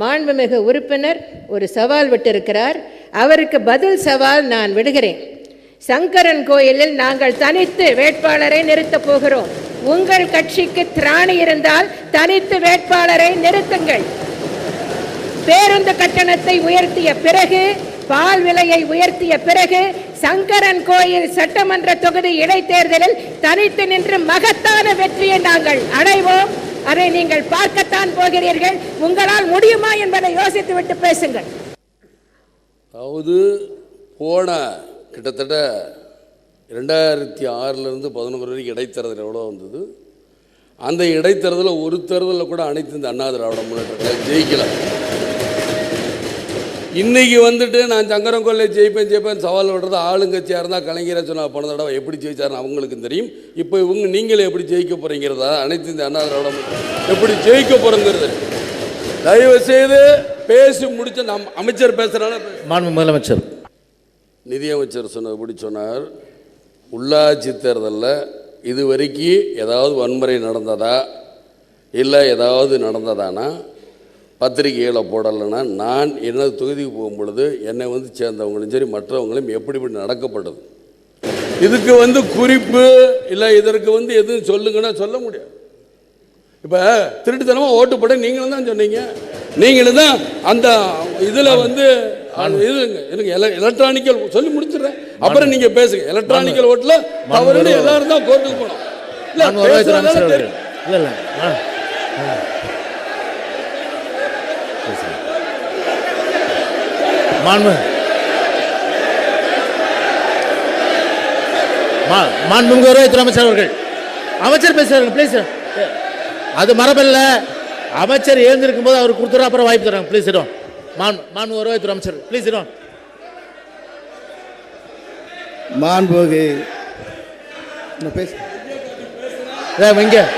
மாண்புமிகு உறுப்பினர் ஒரு சவால் விட்டிருக்கிறார். அவருக்கு பதில் சவால் நான் விடுகிறேன். சங்கரன் கோயிலில் நாங்கள் தனித்து வேட்பாளரை நிறுத்தப் போகிறோம். உங்கள் கட்சிக்கு திராணி இருந்தால் தனித்து வேட்பாளரை நிறுத்துங்கள். பேருந்து கட்டணத்தை உயர்த்திய பிறகு பால் விலையை உயர்த்திய பிறகு சங்கரன் கோயில் சட்டமன்ற தொகுதி இடைத்தேர்தலில் தனித்து நின்று மகத்தான வெற்றியை நாங்கள் அடைவோம். அதை நீங்கள் பார்க்கத்தான் போகிறீர்கள். உங்களால் முடியுமா என்பதை யோசித்துவிட்டு பேசுங்கள். அதாவது போன கிட்டத்தட்ட ரெண்டாயிரத்தி ஆறிலிருந்து பதினொன்று வரைக்கும் இடைத்தேர்தல் எவ்வளோ வந்தது? அந்த இடைத்தேர்தலில் ஒரு தேர்தலில் கூட அனைத்து இந்த அண்ணா திராவிட முன்னேற்ற கழகம் இன்னைக்கு வந்துட்டு நான் சங்கரன் கொள்ளை ஜெயிப்பேன் ஜெயிப்பேன் சவால் விடுறது ஆளுங்கட்சியாக இருந்தால் கலைஞரை சொன்ன போன தடவை எப்படி ஜெயிச்சாருன்னு அவங்களுக்கும் தெரியும். இப்போ இவங்க நீங்களே எப்படி ஜெயிக்க போகிறீங்கிறதா அனைத்து இந்த அண்ணா எப்படி ஜெயிக்க போகிறோங்கிறது தயவு செய்து பேசி முடிச்ச நம் அமைச்சர் பேசுகிறாங்க மாண்பு முதலமைச்சர். நிதியமைச்சர் சொன்னபடி சொன்னார்? உள்ளாட்சி தேர்தலில் இது வரைக்கும் ஏதாவது வன்முறை நடந்ததா? இல்லை ஏதாவது நடந்ததானா? பத்திரிகைகளை போடலைன்னா நான் எனது தொகுதிக்கு போகும் பொழுது என்னை வந்து சேர்ந்தவங்களும் சரி மற்றவங்களும் எப்படி இப்படி நடக்கப்பட்டது இதுக்கு வந்து குறிப்பு இல்லை இதற்கு வந்து எதுவும் சொல்லுங்கன்னா சொல்ல முடியாது. இப்போ திருட்டுத்தனமாக ஓட்டு போட நீங்களும் தான் சொன்னீங்க. நீங்களும் தான் அந்த இதில் வந்து இருங்க எல- எலக்ட்ரானிக்கல் சொல்லி முடிச்சிடுறேன். அப்புறம் நீங்க பேசுங்க. எலக்ட்ரானிக்கல் ஓட்டுல தவறுன்னு எல்லாரும் தான் கோர்ட்டுக்கு போனோம். இல்லை பேசுங்க. மாண்பு. மாண்புமிகு வருவாய்த்துறை அமைச்சர் அவர்கள். அமைச்சர் பேசுறாங்க ப்ளீஸ் அது மரபல்ல. அமைச்சர் எழுந்திருக்கும் போது அவர் கொடுத்துறோம் அப்புறம் வாய்ப்பு தராங்க. ப்ளீஸ் இடம் மான் மாண்பு வருவாய்த்துறை அமைச்சர். ப்ளீஸ் இடம் மாண்புமிகு. பேச. இங்க.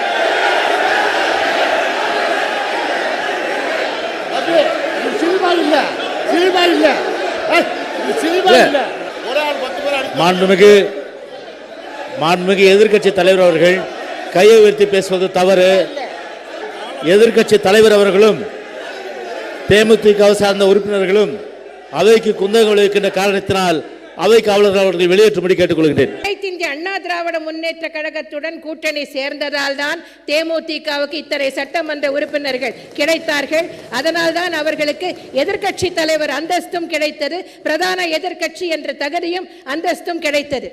இல்ல. மாண்புமிகு மாண்புமிகு எதிர்க்கட்சி தலைவர் அவர்கள் கையை உயர்த்தி பேசுவது தவறு. எதிர்க்கட்சி தலைவர் அவர்களும் தேமுதிக சார்ந்த உறுப்பினர்களும் அவைக்கு குந்தகம் விளைவிக்கின்ற காரணத்தினால் அவை காவலர்கள் அவர்களை வெளியேற்றும்படி கேட்டுக்கொள்கிறேன். இந்திய அண்ணா திராவிட முன்னேற்ற கழகத்துடன் கூட்டணி சேர்ந்ததால் தான் தேமுதிகவுக்கு இத்தனை சட்டமன்ற உறுப்பினர்கள் கிடைத்தார்கள். அதனால் தான் அவர்களுக்கு எதிர்க்கட்சி தலைவர் அந்தஸ்தும் கிடைத்தது. பிரதான எதிர்க்கட்சி என்ற தகுதியும் அந்தஸ்தும் கிடைத்தது.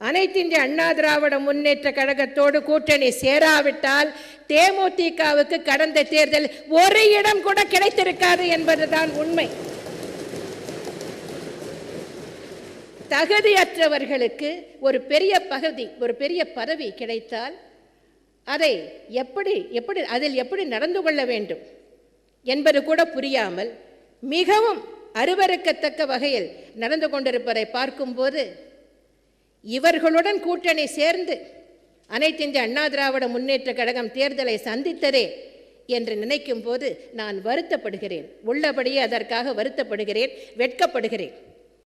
அனைத்து இந்திய அண்ணா திராவிட முன்னேற்ற கழகத்தோடு கூட்டணி சேராவிட்டால் தேமுதிகவுக்கு கடந்த தேர்தல் ஒரு இடம் கூட கிடைத்திருக்காது என்பதுதான் உண்மை. தகுதியற்றவர்களுக்கு ஒரு பெரிய பகுதி ஒரு பெரிய பதவி கிடைத்தால் அதை எப்படி எப்படி அதில் எப்படி நடந்து கொள்ள வேண்டும் என்பது கூட புரியாமல் மிகவும் அருவருக்கத்தக்க வகையில் நடந்து கொண்டிருப்பதை பார்க்கும்போது இவர்களுடன் கூட்டணி சேர்ந்து அனைத்து இந்திய அண்ணா திராவிட முன்னேற்ற கழகம் தேர்தலை சந்தித்ததே என்று நினைக்கும் போது நான் வருத்தப்படுகிறேன். உள்ளபடியே அதற்காக வருத்தப்படுகிறேன் வெட்கப்படுகிறேன்.